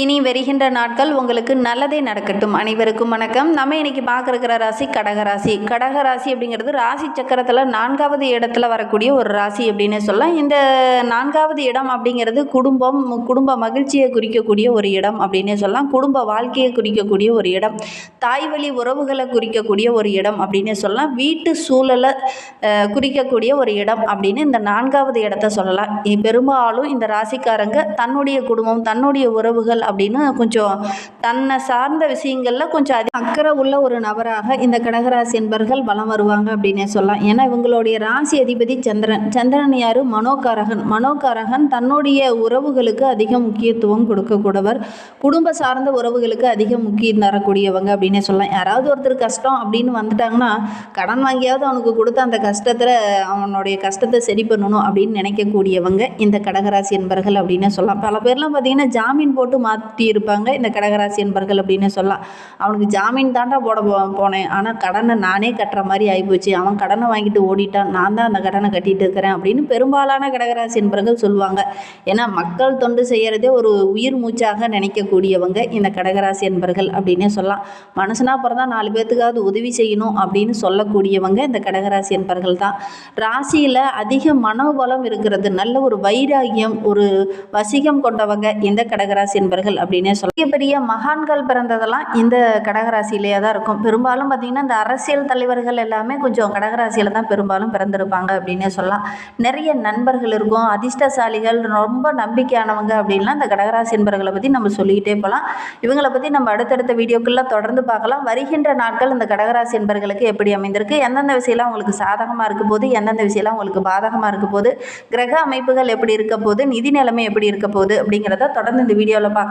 இனி வருகின்ற நாட்கள் உங்களுக்கு நல்லதே நடக்கட்டும். அனைவருக்கும் வணக்கம். நம்ம இன்னைக்கு பார்க்குற ராசி கடகராசி. கடகராசி அப்படிங்கிறது ராசி சக்கரத்தில் நான்காவது இடத்துல வரக்கூடிய ஒரு ராசி அப்படின்னு சொல்லலாம். இந்த நான்காவது இடம் அப்படிங்கிறது குடும்பம் குடும்ப மகிழ்ச்சியை குறிக்கக்கூடிய ஒரு இடம் அப்படின்னே சொல்லலாம். குடும்ப வாழ்க்கையை குறிக்கக்கூடிய ஒரு இடம். தாய் வழி உறவுகளை குறிக்கக்கூடிய ஒரு இடம் அப்படின்னே சொல்லலாம். வீட்டு சூழலை குறிக்கக்கூடிய ஒரு இடம் அப்படின்னு இந்த நான்காவது இடத்த சொல்லலாம். பெரும்பாலும் இந்த ராசிக்காரங்க தன்னுடைய குடும்பம் தன்னுடைய உறவுகள் அப்படின்னு கொஞ்சம் தன்னை சார்ந்த விஷயங்களில் கொஞ்சம் அதிக அக்கறை உள்ள ஒரு நபராக இந்த கடகராசி என்பர்கள் வளம் வருவாங்க அப்படின்னே சொல்லலாம். ஏன்னா இவங்களுடைய ராசி அதிபதி சந்திரன். சந்திரன் யார்? மனோகாரகன். மனோகாரகன் தன்னுடைய உறவுகளுக்கு அதிக முக்கியத்துவம் கொடுக்கக்கூடியவர். குடும்ப சார்ந்த உறவுகளுக்கு அதிக முக்கியம் தரக்கூடியவங்க அப்படின்னே சொல்லலாம். யாராவது ஒருத்தர் கஷ்டம் அப்படின்னு வந்துட்டாங்கன்னா கடன் வாங்கியாவது அவனுக்கு கொடுத்த அந்த கஷ்டத்தில் அவனுடைய கஷ்டத்தை சரி பண்ணணும் அப்படின்னு நினைக்கக்கூடியவங்க இந்த கடகராசி என்பர்கள் அப்படின்னு சொல்லலாம். பல பேர்லாம் பார்த்தீங்கன்னா ஜாமீன் போட்டு மாற்றி இருப்பாங்க இந்த கடகராசி என்பர்கள் அப்படின்னு சொல்லலாம். அவனுக்கு ஜாமீன் தாண்டா போட போ போனேன். ஆனால் கடனை நானே கட்டுற மாதிரி ஆகிப்போச்சு அவன் கடனை வாங்கிட்டு ஓடிட்டான். நான் தான் அந்த கடனை கட்டிட்டு இருக்கிறேன் அப்படின்னு பெரும்பாலான கடகராசி என்பர்கள் சொல்லுவாங்க. ஏன்னா மக்கள் தொண்டு செய்கிறதே ஒரு உயிர் மூச்சாக நினைக்கக்கூடியவங்க இந்த கடகராசி என்பர்கள் அப்படின்னே சொல்லலாம். மனுஷனா பிறந்தா நாலு பேர்த்துக்காவது உதவி செய்யணும் அப்படின்னு சொல்லக்கூடியவங்க இந்த கடகராசி என்பர்கள் தான். ராசியில் அதிக மனோபலம் இருக்கிறது. நல்ல ஒரு வைராகியம் ஒரு வசிகம் கொண்டவங்க இந்த கடகராசி என்பர்கள் அப்படின்னே சொல்ல பெரிய பெரிய மகான்கள் பிறந்ததெல்லாம் இந்த கடகராசியிலேயே தான் இருக்கும். பெரும்பாலும் பார்த்திங்கன்னா இந்த அரசியல் தலைவர்கள் எல்லாமே கொஞ்சம் கடகராசியில் தான் பெரும்பாலும் பிறந்திருப்பாங்க அப்படின்னே சொல்லலாம். நிறைய நண்பர்கள் இருக்கும் அதிர்ஷ்டசாலிகள் ரொம்ப நம்பிக்கையானவங்க அப்படின்லாம் இந்த கடகராசி என்பர்களை பற்றி நம்ம சொல்லிக்கிட்டே போகலாம். இவங்களை பற்றி நம்ம அடுத்தடுத்த வீடியோக்குள்ள தொடர்ந்து பார்க்கலாம். வருகின்ற நாட்கள் இந்த கடகராசி என்பர்களுக்கு எப்படி அமைந்திருக்கு எந்தெந்த விஷயம்லாம் உங்களுக்கு சாதகமாக இருக்க போது எந்தெந்த விஷயம்லாம் உங்களுக்கு பாதகமாக இருக்க போது கிரக அமைப்புகள் எப்படி இருக்க போது நிதி நிலைமை எப்படி இருக்க போகுது அப்படிங்கிறத தொடர்ந்து இந்த வீடியோவில் பார்க்கலாம்.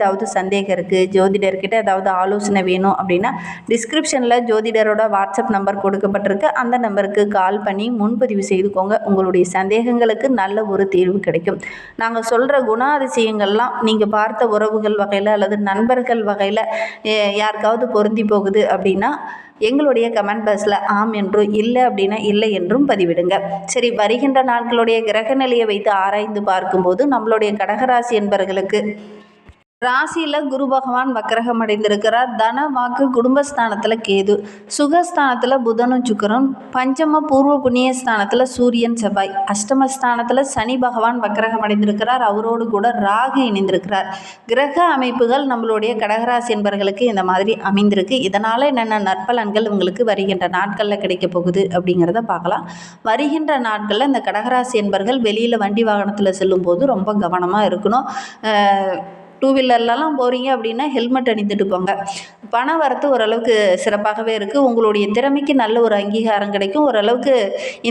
ஏதாவது சந்தேகம் இருக்குது ஜோதிடர்கிட்ட ஏதாவது ஆலோசனை வேணும் அப்படின்னா டிஸ்கிரிப்ஷனில் ஜோதிடரோட வாட்ஸ்அப் நம்பர் கொடுக்கப்பட்டிருக்கு. அந்த நம்பருக்கு கால் பண்ணி முன்பதிவு செய்துக்கோங்க. உங்களுடைய சந்தேகங்களுக்கு நல்ல ஒரு தீர்வு கிடைக்கும். நாங்கள் சொல்கிற குணாதிசயங்கள்லாம் நீங்கள் பார்த்த உறவுகள் வகையில் அல்லது நண்பர்கள் வகையில் யாருக்காவது பொருந்தி போகுது அப்படின்னா எங்களுடைய கமெண்ட் பாக்ஸில் ஆம் என்றும் இல்லை அப்படின்னா இல்லை என்றும் பதிவிடுங்க. சரி வருகின்ற நாட்களுடைய கிரக நிலையை வைத்து ஆராய்ந்து பார்க்கும்போது நம்மளுடைய கடகராசி என்பர்களுக்கு ராசியில் குரு பகவான் வக்கரகம் அடைந்திருக்கிறார். தன வாக்கு குடும்பஸ்தானத்தில் கேது. சுகஸ்தானத்தில் புதனும் சுக்கரன். பஞ்சம பூர்வ புண்ணிய ஸ்தானத்தில் சூரியன் செவ்வாய். அஷ்டமஸ்தானத்தில் சனி பகவான் வக்கரகம் அடைந்திருக்கிறார். அவரோடு கூட ராகு இணைந்திருக்கிறார். கிரக அமைப்புகள் நம்மளுடைய கடகராசி என்பர்களுக்கு இந்த மாதிரி அமைந்திருக்கு. இதனால் என்னென்ன நற்பலன்கள் உங்களுக்கு வருகின்ற நாட்களில் கிடைக்க போகுது அப்படிங்கிறத பார்க்கலாம். வருகின்ற நாட்களில் இந்த கடகராசி என்பர்கள் வெளியில் வண்டி வாகனத்தில் செல்லும்போது ரொம்ப கவனமாக இருக்கணும். டூ வீலர்லலாம் போகிறீங்க அப்படின்னா ஹெல்மெட் அணிந்துட்டு போங்க பணம் வரத்து ஓரளவுக்கு சிறப்பாகவே இருக்குது உங்களுடைய திறமைக்கு நல்ல ஒரு அங்கீகாரம் கிடைக்கும். ஓரளவுக்கு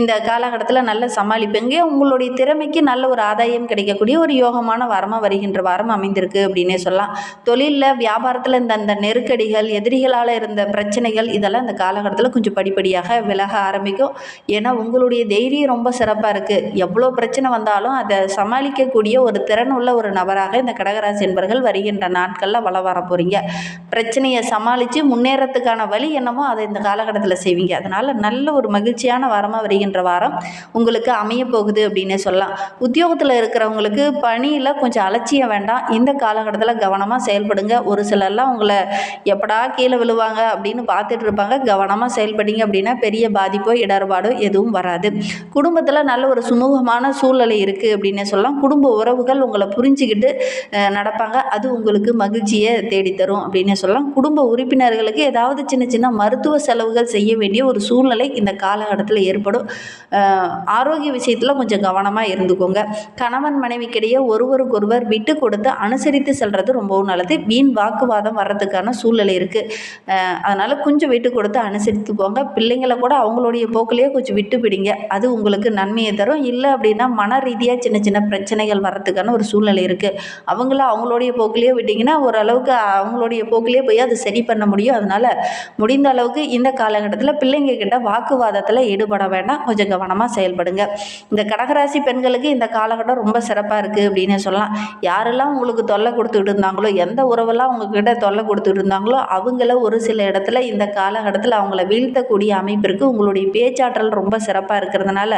இந்த காலகட்டத்தில் நல்ல சமாளிப்பீங்க உங்களுடைய திறமைக்கு நல்ல ஒரு ஆதாயம் கிடைக்கக்கூடிய ஒரு யோகமான வாரமாக வருகின்ற வாரம் அமைந்திருக்கு அப்படின்னே சொல்லலாம். தொழிலில் வியாபாரத்தில் இந்த அந்த நெருக்கடிகள் எதிரிகளால் இருந்த பிரச்சனைகள் இதெல்லாம் இந்த காலகட்டத்தில் கொஞ்சம் படிப்படியாக விலக ஆரம்பிக்கும். ஏன்னா உங்களுடைய தைரியம் ரொம்ப சிறப்பாக இருக்குது எவ்வளோ பிரச்சனை வந்தாலும் அதை சமாளிக்கக்கூடிய ஒரு திறன் உள்ள ஒரு நபராக இந்த கடகராசி நண்பர்கள் வருகின்ற நாட்களில் வள வர போகிறீங்க பிரச்சனையை சமாளித்து முன்னேறத்துக்கான வழி என்னமோ அதை இந்த காலகட்டத்தில் செய்வீங்க. அதனால் நல்ல ஒரு மகிழ்ச்சியான வாரமாக வருகின்ற வாரம் உங்களுக்கு அமைய போகுது அப்படின்னே சொல்லலாம். உத்தியோகத்தில் இருக்கிறவங்களுக்கு பணியில் கொஞ்சம் அலட்சியம் வேண்டாம். இந்த காலகட்டத்தில் கவனமாக செயல்படுங்க. ஒரு சிலர்லாம் உங்களை எப்படா கீழே விழுவாங்க அப்படின்னு பார்த்துட்டு இருப்பாங்க. கவனமாக செயல்படுங்க அப்படின்னா பெரிய பாதிப்போ இடர்பாடோ எதுவும் வராது. குடும்பத்தில் நல்ல ஒரு சுமூகமான சூழ்நிலை இருக்குது அப்படின்னே சொல்லலாம். குடும்ப உறவுகள் உங்களை புரிஞ்சுக்கிட்டு நடப்பாங்க. நடப்பாங்க அது உங்களுக்கு மகிழ்ச்சியை தேடித்தரும் அப்படின்னு சொல்லலாம். குடும்ப உறுப்பினர்களுக்கு ஏதாவது சின்ன சின்ன மருத்துவ செலவுகள் செய்ய வேண்டிய ஒரு சூழ்நிலை இந்த காலகட்டத்தில் ஏற்படும். ஆரோக்கிய விஷயத்தில் கொஞ்சம் கவனமாக இருந்துக்கோங்க. கணவன் மனைவிக்கிடையே ஒருவருக்கொருவர் விட்டு கொடுத்து அனுசரித்து செல்வது ரொம்பவும் நல்லது. வீண் வாக்குவாதம் வர்றதுக்கான சூழ்நிலை இருக்குது அதனால் கொஞ்சம் விட்டு கொடுத்து அனுசரித்துக்கோங்க. பிள்ளைங்களை கூட அவங்களுடைய போக்கிலேயே கொஞ்சம் விட்டு பிடிங்க. அது உங்களுக்கு நன்மையை தரும். இல்லை அப்படின்னா மன ரீதியாக சின்ன சின்ன பிரச்சனைகள் வர்றதுக்கான ஒரு சூழ்நிலை இருக்குது அவங்கள அவங்களோட அவங்களுடைய போக்குலேயே விட்டிங்கன்னா ஓரளவுக்கு அவங்களுடைய போக்கிலேயே போய் அது சரி பண்ண முடியும். அதனால் முடிந்த அளவுக்கு இந்த காலகட்டத்தில் பிள்ளைங்க கிட்ட வாக்குவாதத்தில் ஈடுபட வேண்டாம். கொஞ்சம் கவனமாக செயல்படுங்க. இந்த கடகராசி பெண்களுக்கு இந்த காலகட்டம் ரொம்ப சிறப்பாக இருக்குது அப்படின்னு சொல்லலாம். யாரெல்லாம் உங்களுக்கு தொல்லை கொடுத்துக்கிட்டு இருந்தாங்களோ எந்த உறவெல்லாம் உங்ககிட்ட தொல்லை கொடுத்துட்டு இருந்தாங்களோ அவங்கள ஒரு சில இடத்துல இந்த காலகட்டத்தில் அவங்கள வீழ்த்தக்கூடிய அமைப்பிற்கு உங்களுடைய பேச்சாற்றல் ரொம்ப சிறப்பாக இருக்கிறதுனால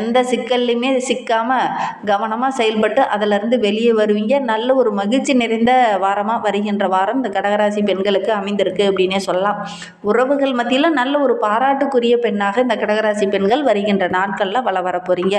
எந்த சிக்கல்லையுமே சிக்காமல் கவனமாக செயல்பட்டு அதிலிருந்து வெளியே வருவீங்க. நல்ல ஒரு மகிழ்ச்சி நிறைந்த வாரமாக வருகின்ற வாரம் இந்த கடகராசி பெண்களுக்கு அமைந்திருக்கு அப்படின்னே சொல்லலாம். உறவுகள் மத்தியில் நல்ல ஒரு பாராட்டுக்குரிய பெண்ணாக இந்த கடகராசி பெண்கள் வருகின்ற நாட்களில் வள வர போகிறீங்க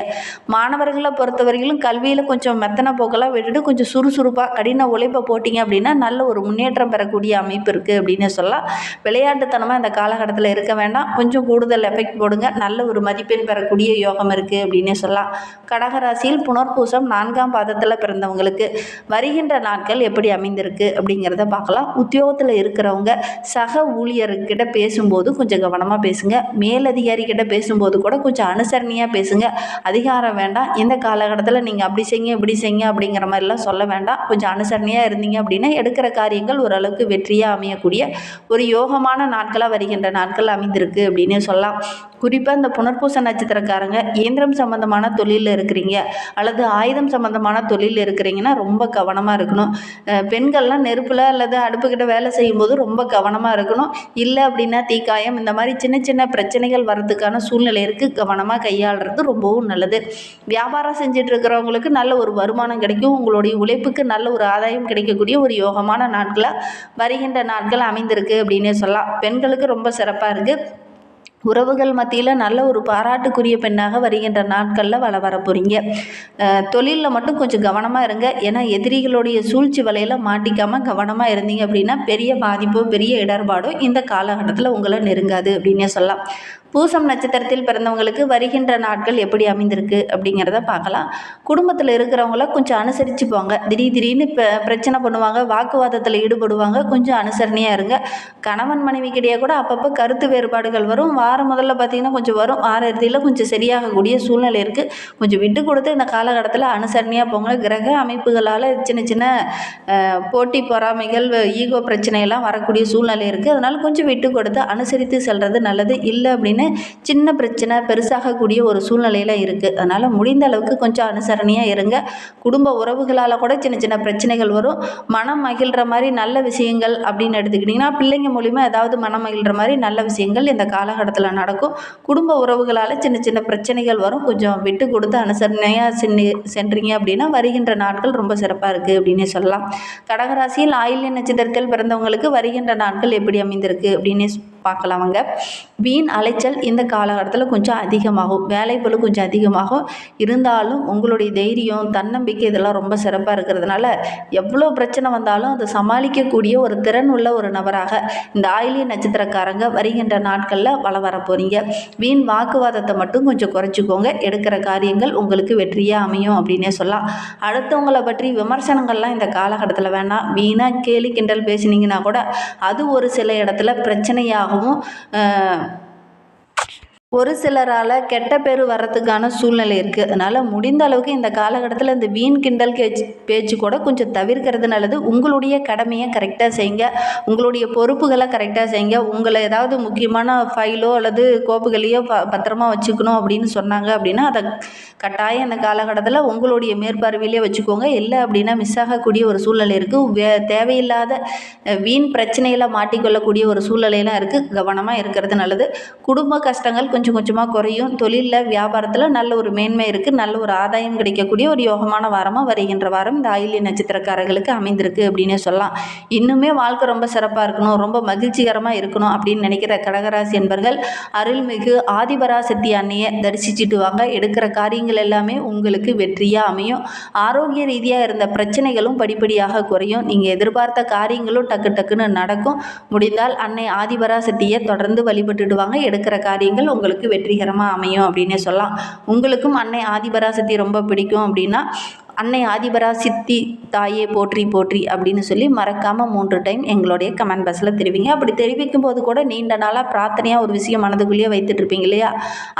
மாணவர்களை பொறுத்தவரையிலும் கல்வியில் கொஞ்சம் மெத்தனை போக்கெல்லாம் விட்டுட்டு கொஞ்சம் சுறுசுறுப்பாக கடின உழைப்பை போட்டிங்க அப்படின்னா நல்ல ஒரு முன்னேற்றம் பெறக்கூடிய அமைப்பு இருக்குது அப்படின்னு சொல்லலாம். விளையாட்டுத்தனமாக இந்த காலகட்டத்தில் இருக்க வேண்டாம். கொஞ்சம் கூடுதல் எஃபெக்ட் போடுங்க. நல்ல ஒரு மதிப்பெண் பெறக்கூடிய யோகம் இருக்குது அப்படின்னே சொல்லலாம். கடகராசியில் புனர்பூசம் நான்காம் பாதத்தில் பிறந்தவங்களுக்கு. வருகின்ற நாட்கள் எப்படி அமைந்திருக்கு அப்படிங்கிறத பார்க்கலாம். உத்தியோகத்தில் இருக்கிறவங்க சக ஊழியர்கிட்ட பேசும்போது கொஞ்சம் கவனமாக பேசுங்க. மேலதிகாரிகிட்ட பேசும்போது கூட கொஞ்சம் அனுசரணையாக பேசுங்க. அதிகாரம் வேண்டாம். இந்த காலகட்டத்தில் நீங்கள் அப்படி செய்யுங்க இப்படி செய்யுங்க அப்படிங்கிற மாதிரிலாம் சொல்ல வேண்டாம். கொஞ்சம் அனுசரணையாக இருந்தீங்க அப்படின்னா எடுக்கிற காரியங்கள் ஓரளவுக்கு வெற்றியாக அமையக்கூடிய ஒரு யோகமான நாட்களாக வருகின்ற நாட்கள் அமைந்திருக்கு அப்படின்னு சொல்லலாம். குறிப்பாக இந்த புனர்பூச நட்சத்திரக்காரங்க இயந்திரம் சம்மந்தமான தொழிலில் இருக்கிறீங்க அல்லது ஆயுதம் சம்மந்தமான தொழிலில் இருக்கிறீங்கன்னா ரொம்ப கவனமாக இருக்கணும். பெண்கள்லாம் நெருப்பில் அல்லது அடுப்புக்கிட்ட வேலை செய்யும்போது ரொம்ப கவனமாக இருக்கணும். இல்லை அப்படின்னா தீக்காயம் இந்த மாதிரி சின்ன சின்ன பிரச்சனைகள் வர்றதுக்கான சூழ்நிலை இருக்குது கவனமாக கையாளுறது ரொம்பவும் நல்லது. வியாபாரம் செஞ்சுட்டு இருக்கிறவங்களுக்கு நல்ல ஒரு வருமானம் கிடைக்கும். உங்களுடைய உழைப்புக்கு நல்ல ஒரு ஆதாயம் கிடைக்கக்கூடிய ஒரு யோகமான நாட்களாக வருகின்ற நாட்கள் அமைந்திருக்கு அப்படின்னே சொல்லலாம். பெண்களுக்கு ரொம்ப சிறப்பாக இருக்குது உறவுகள் மத்தியில் நல்ல ஒரு பாராட்டுக்குரிய பெண்ணாக வருகின்ற நாட்களில் வள வர போகிறீங்க தொழிலில் மட்டும் கொஞ்சம் கவனமாக இருங்க. ஏன்னா எதிரிகளுடைய சூழ்ச்சி வலையில் மாட்டிக்காமல் கவனமாக இருந்தீங்க அப்படின்னா பெரிய பாதிப்போ பெரிய இடர்பாடோ இந்த காலகட்டத்தில் உங்களை நெருங்காது அப்படின்னே சொல்லலாம். பூசம் நட்சத்திரத்தில் பிறந்தவங்களுக்கு வருகின்ற நாட்கள் எப்படி அமைந்திருக்கு அப்படிங்கிறத பார்க்கலாம். குடும்பத்தில் இருக்கிறவங்கள கொஞ்சம் அனுசரித்து போங்க திடீர் திடீர்னு இப்போ பிரச்சனை பண்ணுவாங்க வாக்குவாதத்தில் ஈடுபடுவாங்க கொஞ்சம் அனுசரணையாக இருங்க. கணவன் மனைவிக்கிடையே கூட அப்பப்போ கருத்து வேறுபாடுகள் வரும். வாரம் முதல்ல பார்த்திங்கன்னா கொஞ்சம் வரும். வார இறுதியில் கொஞ்சம் சரியாகக்கூடிய சூழ்நிலை இருக்குது கொஞ்சம் விட்டு கொடுத்து இந்த காலகட்டத்தில் அனுசரணையாக போங்க. கிரக அமைப்புகளால் சின்ன சின்ன போட்டி பொறாமைகள் ஈகோ பிரச்சனையெல்லாம் வரக்கூடிய சூழ்நிலை இருக்குது அதனால் கொஞ்சம் விட்டு கொடுத்து அனுசரித்து செல்வது நல்லது. இல்லை அப்படின்னு சின்ன பிரச்சனை பெருசாகக்கூடிய ஒரு சூழ்நிலையில் இருக்குது அதனால் முடிந்த அளவுக்கு கொஞ்சம் அனுசரணையாக இருங்க. குடும்ப உறவுகளால் கூட சின்ன சின்ன பிரச்சனைகள் வரும். மனம் மகிழ்கிற மாதிரி நல்ல விஷயங்கள் அப்படின்னு எடுத்துக்கிட்டிங்கன்னா பிள்ளைங்க மூலிமா ஏதாவது மனம் மகிழ்கிற மாதிரி நல்ல விஷயங்கள் இந்த காலகட்டத்தில் நடக்கும். குடும்ப உறவுகளால் சின்ன சின்ன பிரச்சனைகள் வரும். கொஞ்சம் விட்டு கொடுத்து அனுசரணையாக சென்று சென்றீங்க அப்படின்னா வருகின்ற நாட்கள் ரொம்ப சிறப்பாக இருக்குது அப்படின்னே சொல்லலாம். கடகராசியில் ஆயில்ய நட்சத்திரத்தில் பிறந்தவங்களுக்கு வருகின்ற நாட்கள் எப்படி அமைந்திருக்கு அப்படின்னு பார்க்கலாம் வாங்க வீண் அலைச்சல் இந்த காலகட்டத்தில் கொஞ்சம் அதிகமாகும். வேலைப்பளு கொஞ்சம் அதிகமாகும். இருந்தாலும் உங்களுடைய தைரியம் தன்னம்பிக்கை இதெல்லாம் ரொம்ப சிறப்பாக இருக்கிறதுனால எவ்வளோ பிரச்சனை வந்தாலும் அதை சமாளிக்கக்கூடிய ஒரு திறன் உள்ள ஒரு நபராக இந்த ஆயிலிய நட்சத்திரக்காரங்க வருகின்ற நாட்களில் வள வர போகிறீங்க வீண் வாக்குவாதத்தை மட்டும் கொஞ்சம் குறைச்சிக்கோங்க. எடுக்கிற காரியங்கள் உங்களுக்கு வெற்றியாக அமையும் அப்படின்னே சொல்லலாம். அடுத்தவங்களை பற்றி விமர்சனங்கள்லாம் இந்த காலகட்டத்தில் வேணாம். வீணாக கேலி கிண்டல் பேசினீங்கன்னா கூட அது ஒரு சில இடத்துல பிரச்சனையாக 我们呃。ஒரு சிலரால் கெட்ட பேர் வர்றதுக்கான சூழ்நிலை இருக்குது அதனால் முடிந்த அளவுக்கு இந்த காலகட்டத்தில் இந்த வீண் கிண்டல் கேச்சு பேச்சு கூட கொஞ்சம் தவிர்க்கிறது நல்லது. உங்களுடைய கடமையை கரெக்டாக செய்யுங்க. உங்களுடைய பொறுப்புகளை கரெக்டாக செய்யுங்க. உங்களை ஏதாவது முக்கியமான ஃபைலோ அல்லது கோப்புகளையோ ப பத்திரமா வச்சுக்கணும் அப்படின்னு சொன்னாங்க அப்படின்னா அதை கட்டாயம் இந்த காலகட்டத்தில் உங்களுடைய மேற்பார்வையிலே வச்சுக்கோங்க. இல்லை அப்படின்னா மிஸ் ஆகக்கூடிய ஒரு சூழ்நிலை இருக்குது வே தேவையில்லாத வீண் பிரச்சனையில் மாட்டிக்கொள்ளக்கூடிய ஒரு சூழ்நிலையெல்லாம் இருக்குது கவனமாக இருக்கிறது நல்லது. குடும்ப கஷ்டங்கள் கொஞ்சம் கொஞ்சம் கொஞ்சமாக குறையும். தொழிலில் வியாபாரத்தில் நல்ல ஒரு மேன்மை இருக்குது நல்ல ஒரு ஆதாயம் கிடைக்கக்கூடிய ஒரு யோகமான வாரமாக வருகின்ற வாரம் இந்த ஆயில்ய நட்சத்திரக்காரர்களுக்கு அமைந்திருக்கு அப்படின்னே சொல்லலாம். இன்னுமே வாழ்க்கை ரொம்ப சிறப்பாக இருக்கணும். ரொம்ப மகிழ்ச்சிகரமாக இருக்கணும் அப்படின்னு நினைக்கிற கடகராசி என்பர்கள் அருள்மிகு ஆதிபராசக்தி அன்னையை தரிசிச்சுட்டு வாங்க எடுக்கிற காரியங்கள் எல்லாமே உங்களுக்கு வெற்றியாக அமையும். ஆரோக்கிய ரீதியாக இருந்த பிரச்சனைகளும் படிப்படியாக குறையும். நீங்கள் எதிர்பார்த்த காரியங்களும் டக்கு டக்குன்னு நடக்கும். முடிந்தால் அன்னை ஆதிபராசக்தியை தொடர்ந்து வழிபட்டுடுவாங்க எடுக்கிற காரியங்கள் உங்களுக்கு உங்களுக்கு வெற்றிகரமாக அமையும் அப்படின்னே சொல்லலாம். உங்களுக்கும் அன்னை ஆதிபராசக்தி ரொம்ப பிடிக்கும் அப்படின்னா அன்னை ஆதிபரா சித்தி தாயே போற்றி போற்றி அப்படின்னு சொல்லி மறக்காமல் மூன்று டைம் எங்களுடைய கமெண்ட் பாக்ஸில் தெரிவிங்க. அப்படி தெரிவிக்கும் போது கூட நீண்ட நாளாக பிரார்த்தனையாக ஒரு விஷயம் மனதுக்குள்ளேயே வைத்துட்டு இருப்பீங்க இல்லையா?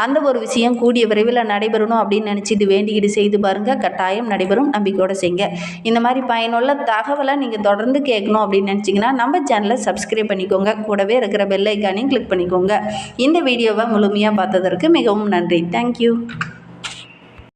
அந்த ஒரு விஷயம் கூடிய விரைவில் நடைபெறணும் அப்படின்னு நினச்சிட்டு வேண்டிக்கிட்டு செய்து பாருங்கள் கட்டாயம் நடைபெறும். நம்பிக்கையோடு செய்யுங்க இந்த மாதிரி பயனுள்ள தகவலை நீங்கள் தொடர்ந்து கேட்கணும் அப்படின்னு நினச்சிங்கன்னா நம்ம சேனலை சப்ஸ்கிரைப் பண்ணிக்கோங்க. கூடவே இருக்கிற பெல் ஐக்கானையும் கிளிக் பண்ணிக்கோங்க. இந்த வீடியோவை முழுமையாக பார்த்ததற்கு மிகவும் நன்றி. தேங்க்யூ